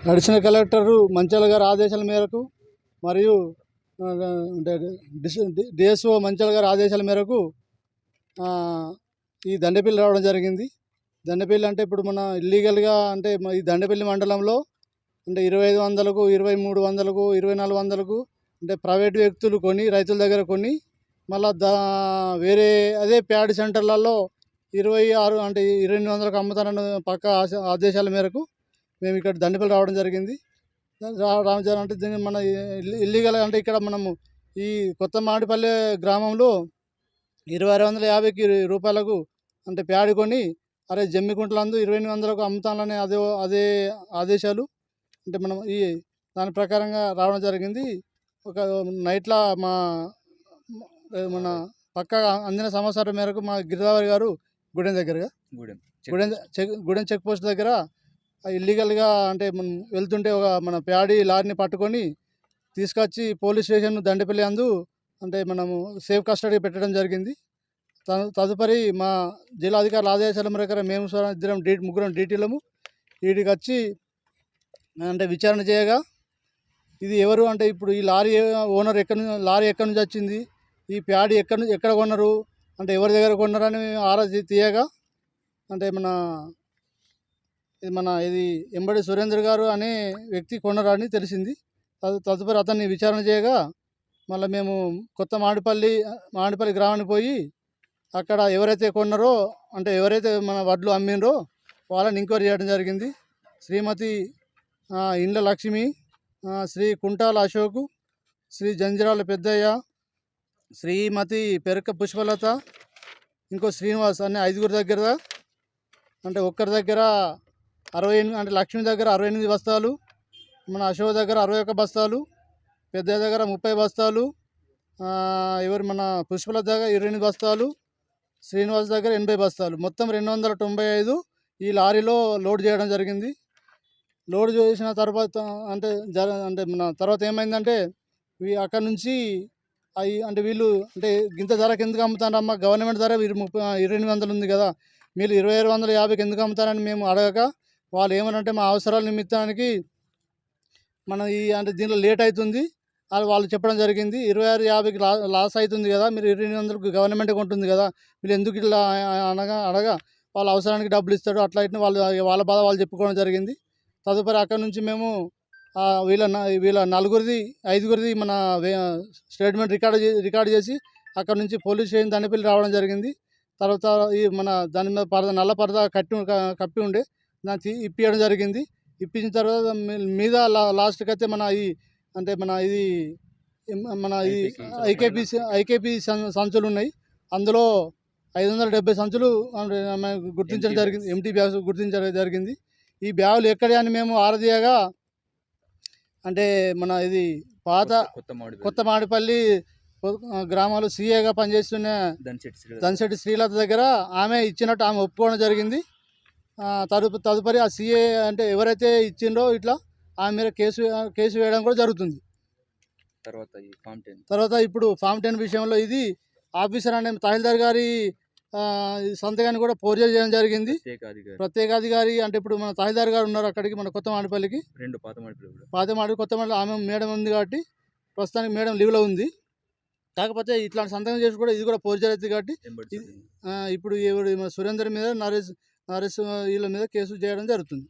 నడిచిన కలెక్టరు మంచాల గారి ఆదేశాల మేరకు మరియు డిఎస్ఓ మంచాల గారి ఆదేశాల మేరకు ఈ దండపల్లి రావడం జరిగింది. దండపల్లి అంటే ఇప్పుడు మన ఇల్లీగల్గా అంటే ఈ దండపల్లి మండలంలో అంటే ఇరవై ఐదు వందలకు ఇరవై మూడు వందలకు ఇరవై నాలుగు వందలకు అంటే ప్రైవేట్ వ్యక్తులు కొని రైతుల దగ్గర కొని మళ్ళా దా వేరే అదే ప్యాడ్ సెంటర్లలో ఇరవై ఆరు అంటే ఇరవై ఎనిమిది వందలకు అమ్ముతానన్న పక్క ఆశ- ఆదేశాల మేరకు మేము ఇక్కడ దండపల్లి రావడం జరిగింది. రా- రావడం జరి- అంటే దీన్ని మన ఇల్లీగల్ అంటే ఇక్కడ మనము ఈ కొత్త మాడిపల్లె గ్రామంలో ఇరవై ఆరు వందల యాభైకి రూపాయలకు అంటే ప్యాడ్ కొని అరే జమ్మికుంటలందు ఇరవై ఎనిమిది వందలకు అమ్ముతానని అదే అదే ఆదేశాలు అంటే మనం ఈ దాని ప్రకారంగా రావడం జరిగింది. ఒక నైట్లా మా మన పక్క అందిన సమాచారం మేరకు మా గిరిదావరి గారు గుడెం దగ్గరగా Gudem Gudem check Gudem check post దగ్గర ఇల్లీగల్గా అంటే మనం వెళ్తుంటే ఒక మన ప్యాడీ లారీని పట్టుకొని తీసుకొచ్చి పోలీస్ స్టేషన్ దండపల్లి అందు అంటే మనము సేఫ్ కస్టడీ పెట్టడం జరిగింది. తదుపరి మా జిల్లా ఆదేశాల ప్రకారం మేము ఇద్దరం డీ ముగ్గురం డీటీలము. వీటికి వచ్చి అంటే విచారణ చేయగా ఇది ఎవరు అంటే ఇప్పుడు ఈ లారీ ఓనర్ ఎక్కడి నుంచి లారీ ఎక్కడి నుంచి వచ్చింది? ఈ ప్యాడ్ ఎక్కడి నుంచి ఎక్కడ కొన్నారు? అంటే ఎవరి దగ్గర కొన్నారని ఆరా తీయగా అంటే మన ఇది మన ఇది ఎంబడి సురేంద్ర గారు అనే వ్యక్తి కొన్నారని తెలిసింది. తదుపరి అతన్ని విచారణ చేయగా మళ్ళీ మేము కొత్త మాడిపల్లి మాడిపల్లి గ్రామానికి పోయి అక్కడ ఎవరైతే కొన్నారో అంటే ఎవరైతే మన వడ్లు అమ్మినరో వాళ్ళని ఎంక్వైరీ చేయడం జరిగింది. శ్రీమతి ఇండ్ల లక్ష్మి శ్రీ కుంటాల అశోకు శ్రీ జంజిరాల పెద్దయ్య శ్రీమతి పెరక పుష్పలత ఇంకో శ్రీనివాస్ అనే ఐదుగురు దగ్గర అంటే ఒక్కరి దగ్గర అరవై ఎనిమిది అంటే లక్ష్మి దగ్గర అరవై ఎనిమిది బస్తాలు మన అశోక్ దగ్గర అరవై ఒక్క బస్తాలు పెద్ద దగ్గర ముప్పై బస్తాలు ఎవరు మన పుష్పల దగ్గర ఇరవై ఎనిమిది బస్తాలు శ్రీనివాస్ దగ్గర ఎనభై బస్తాలు. మొత్తం రెండు వందల తొంభై ఐదు ఈ లారీలో లోడ్ చేయడం జరిగింది. లోడ్ చేసిన తర్వాత అంటే జర అంటే మన తర్వాత ఏమైందంటే అక్కడ నుంచి అవి అంటే వీళ్ళు అంటే గింత ధరకు ఎందుకు అమ్ముతారమ్మా గవర్నమెంట్ ధర వీరు ముప్పై ఇరవై ఎనిమిది వందలు ఉంది కదా మీరు ఇరవై ఆరు వందల యాభైకి ఎందుకు అమ్ముతారని మేము అడగక వాళ్ళు ఏమనంటే మా అవసరాల నిమిత్తానికి మనం ఈ అంటే దీనిలో లేట్ అవుతుంది అది వాళ్ళు చెప్పడం జరిగింది. ఇరవై ఆరు యాభైకి లా లాస్ అవుతుంది కదా మీరు ఇరవై ఎనిమిది వందలకు గవర్నమెంట్ కొంటుంది కదా మీరు ఎందుకు ఇట్లా అనగా అడగా వాళ్ళ అవసరానికి డబ్బులు ఇస్తాడు అట్లా ఇట్లా వాళ్ళు వాళ్ళ బాధ వాళ్ళు చెప్పుకోవడం జరిగింది. తదుపరి అక్కడ నుంచి మేము వీళ్ళ వీళ్ళ నలుగురిది ఐదుగురిది మన వే- స్టేట్మెంట్ రికార్డ్ చే- రికార్డ్ చేసి అక్కడ నుంచి పోలీస్ స్టేషన్ దండపల్లి రావడం జరిగింది. తర్వాత ఈ మన దాని మీద పరద నల్ల పరద కట్టి కప్పి ఉండే దాన్ని తీ- ఇప్పియడం జరిగింది. ఇప్పించిన తర్వాత మీద లాస్ట్కి అయితే మన ఈ అంటే మన ఇది మన ఇది ఐకేపీ ఐకేపీ సంచులు ఉన్నాయి. అందులో ఐదు వందల డెబ్బై సంచులు గుర్తించడం జరిగింది. ఎంటీ బ్యాగ్స్ గుర్తించడం జరిగింది. ఈ బ్యాగులు ఎక్కడే అని మేము ఆరదీయగా అంటే మన ఇది పాత కొత్త మాడిపల్లి గ్రామాలు సీఏగా పనిచేస్తున్న దన్శెట్టి శ్రీలత దగ్గర ఆమె ఇచ్చినట్టు ఆమె ఒప్పుకోవడం జరిగింది. తదుపరి ఆ సీఏ అంటే ఎవరైతే ఇచ్చిండ్రో ఇట్లా ఆమె మీద కేసు కేసు వేయడం కూడా జరుగుతుంది. తర్వాత ఈ ఫామ్ టెన్. తర్వాత ఇప్పుడు ఫామ్ టెన్ విషయంలో ఇది ఆఫీసర్ అనే తహసీల్దార్ గారి సంతకాన్ని కూడా ఫోర్జరీ చేయడం జరిగింది. ప్రత్యేక అధికారి ప్రత్యేక అధికారి అంటే ఇప్పుడు మన తహసీల్దార్ గారు ఉన్నారు అక్కడికి మన కొత్త మాడిపల్లికి రెండు పాత కూడా. పాత మాడి కొత్త మాడి ఆమె మేడం ఉంది కాబట్టి ప్రస్తుతానికి మేడం లీవ్లో ఉంది. కాకపోతే ఇట్లాంటి సంతకం చేసి కూడా ఇది కూడా ఫోర్జరీ అవుతుంది కాబట్టి ఇప్పుడు సురేందర్ మీద నరేష్ అరెస్ట్ వీళ్ళ మీద కేసు చేయడం జరుగుతుంది.